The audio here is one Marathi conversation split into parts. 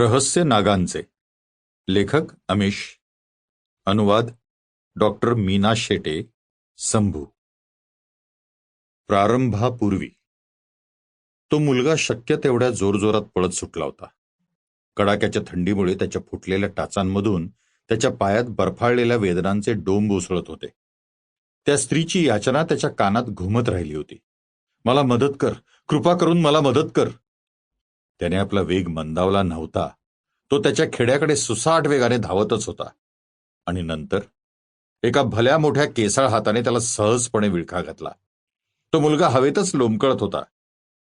रहस्य नागांचे. लेखक अमिश. अनुवाद डॉक्टर मीना शेटे संभू. प्रारंभापूर्वी. तो मुलगा शक्य तेवढ्या जोरजोरात पळत सुटला होता. कडाक्याच्या थंडीमुळे त्याच्या फुटलेल्या टाचांमधून त्याच्या पायात बर्फाळलेल्या वेदनांचे डोंब उसळत होते. त्या स्त्रीची याचना त्याच्या कानात घुमत राहिली होती. मला मदत कर. कृपा करून मला मदत कर. त्याने आपला वेग मंदावला नव्हता. तो त्याच्या खेड्याकडे सुसाट वेगाने धावतच होता. आणि नंतर एका भल्या मोठ्या केसाळ हाताने त्याला सहजपणे विळखा घातला. तो मुलगा हवेतच लोंबकळत होता.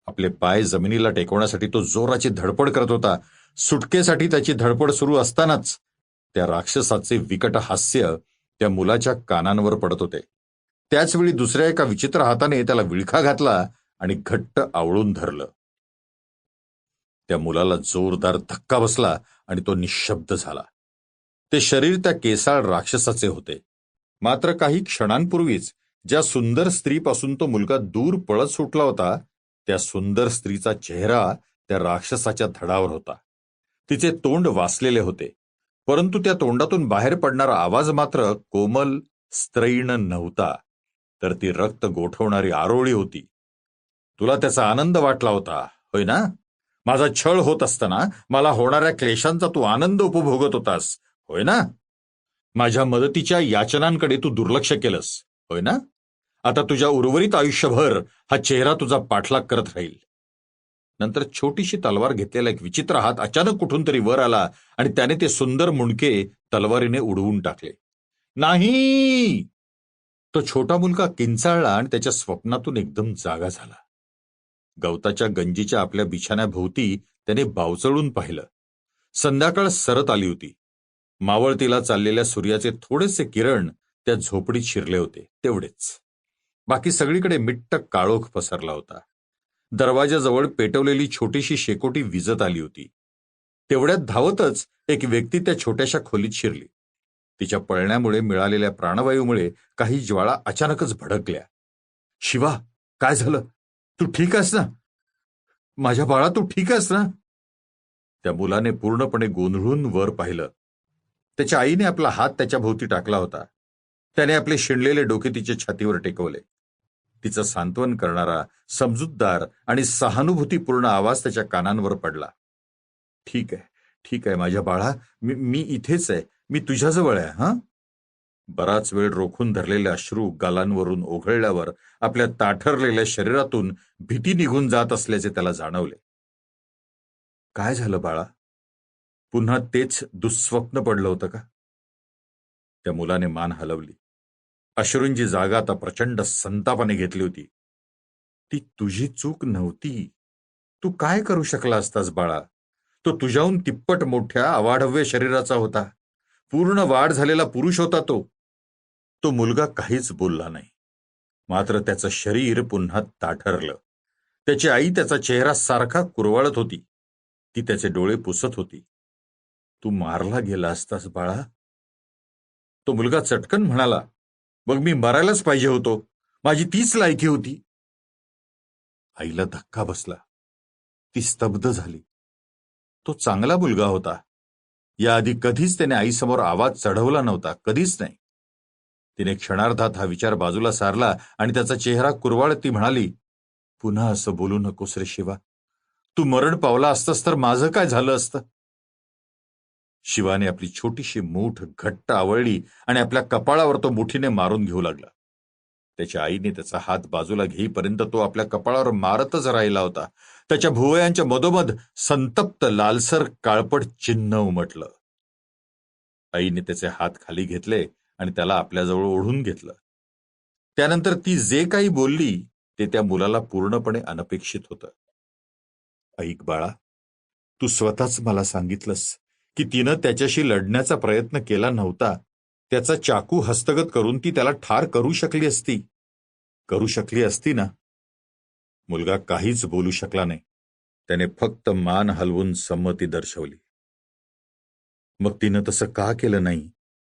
आपले पाय जमिनीला टेकवण्यासाठी तो जोराची धडपड करत होता. सुटकेसाठी त्याची धडपड सुरू असतानाच त्या राक्षसाचे विकट हास्य त्या मुलाच्या कानांवर पडत होते. त्याचवेळी दुसऱ्या एका विचित्र हाताने त्याला विळखा घातला आणि घट्ट आवळून धरलं. त्या मुलाला जोरदार धक्का बसला आणि तो निशब्द झाला. ते शरीर त्या केसाळ राक्षसाचे होते. मात्र काही क्षणांपूर्वीच ज्या सुंदर स्त्रीपासून तो मुलगा दूर पळत सुटला होता त्या सुंदर स्त्रीचा चेहरा त्या राक्षसाच्या धडावर होता. तिचे तोंड वासलेले होते. परंतु त्या तोंडातून बाहेर पडणारा आवाज मात्र कोमल स्त्रैण नव्हता. तर ती रक्त गोठवणारी आरोळी होती. तुला त्याचा आनंद वाटला होता होय ना? माझा छळ होत असताना मला होणाऱ्या क्लेशांचा तू आनंद उपभोगत होतास. होय ना? माझ्या मदतीच्या याचनांकडे तू दुर्लक्ष केलंस. होय ना? आता तुझ्या उर्वरित आयुष्यभर हा चेहरा तुझा पाठलाग करत राहील. नंतर छोटीशी तलवार घेतलेला एक विचित्र हात अचानक कुठून तरी वर आला आणि त्याने ते सुंदर मुंडके तलवारीने उडवून टाकले. नाही! तो छोटा मुलगा किंचाळला आणि त्याच्या स्वप्नातून एकदम जागा झाला. गवताच्या गंजीच्या आपल्या बिछाण्याभोवती त्याने बावचळून पाहिलं. संध्याकाळ सरत आली होती. मावळतीला चाललेल्या सूर्याचे थोडेसे किरण त्या झोपडीत शिरले होते तेवढेच. बाकी सगळीकडे मिट्ट काळोख पसरला होता. दरवाजाजवळ पेटवलेली छोटीशी शेकोटी विजत आली होती. तेवढ्यात धावतच एक व्यक्ती त्या छोट्याशा खोलीत शिरली. तिच्या पळण्यामुळे मिळालेल्या प्राणवायूमुळे काही ज्वाळा अचानकच भडकल्या. शिवा काय झालं? तू ठीक आहेस ना? माझ्या बाळा तू ठीक आहेस ना? त्या मुलाने पूर्णपणे गोंधळून वर पाहिलं. त्याच्या आईने आपला हात त्याच्या भोवती टाकला होता. त्याने आपले शिणलेले डोके तिच्या छातीवर टेकवले. तिचं सांत्वन करणारा समजूतदार आणि सहानुभूतीपूर्ण आवाज त्याच्या कानांवर पडला. ठीक आहे ठीक आहे माझ्या बाळा मी मी इथेच आहे. मी तुझ्याजवळ आहे हा? बराच वेळ रोखून धरलेले अश्रू गालांवरून ओघळल्यावर आपल्या ताठरलेल्या शरीरातून भीती निघून जात असल्याचे त्याला जाणवले. काय झालं बाळा? पुन्हा तेच दुःस्वप्न पडलं होतं का? त्या मुलाने मान हलवली. अश्रूंची जागा आता प्रचंड संतापाने घेतली होती. ती तुझी चूक नव्हती. तू काय करू शकला असतास बाळा? तो तुझ्याहून तिप्पट मोठ्या अवाढव्य शरीराचा होता. पूर्ण वाढ झालेला पुरुष होता तो. तो मुलगा काहीच बोलला नाही. मात्र त्याचं शरीर पुन्हा ताठरलं. त्याची आई त्याचा चेहरा सारखा कुरवाळत होती. ती त्याचे डोळे पुसत होती. तू मारला गेला असतास बाळा. तो मुलगा चटकन म्हणाला मग मी मरायलाच पाहिजे होतो. माझी तीच लायकी होती. आईला धक्का बसला. ती स्तब्ध झाली. तो चांगला मुलगा होता. याआधी कधीच त्याने आईसमोर आवाज चढवला नव्हता. कधीच नाही. तिने क्षणार्धात हा विचार बाजूला सारला आणि त्याचा चेहरा कुरवाळत ती म्हणाली पुन्हा असं बोलू नकोस रे शिवा. तू मरण पावला असतस तर माझं काय झालं असतं? शिवाने आपली छोटीशी मूठ घट्ट आवळली आणि आपल्या कपाळावर तो मुठीने मारून घेऊ लागला. त्याच्या आईने त्याचा हात बाजूला घेईपर्यंत तो आपल्या कपाळावर मारतच राहिला होता. त्याच्या भुवयांच्या मधोमध संतप्त लालसर काळपट चिन्ह उमटलं. आईने त्याचे हात खाली घेतले आणि त्याला आपल्याजवळ ओढून घेतलं. त्यानंतर ती जे काही बोलली ते त्या मुलाला पूर्णपणे अनपेक्षित होतं. ऐक बाळा तू स्वतःच मला सांगितलंस की तिनं त्याच्याशी लढण्याचा प्रयत्न केला नव्हता. त्याचा चाकू हस्तगत करून ती त्याला ठार करू शकली असती. करू शकली असती ना? मुलगा काहीच बोलू शकला नाही. त्याने फक्त मान हलवून संमती दर्शवली. मग तिनं तसं का केलं नाही?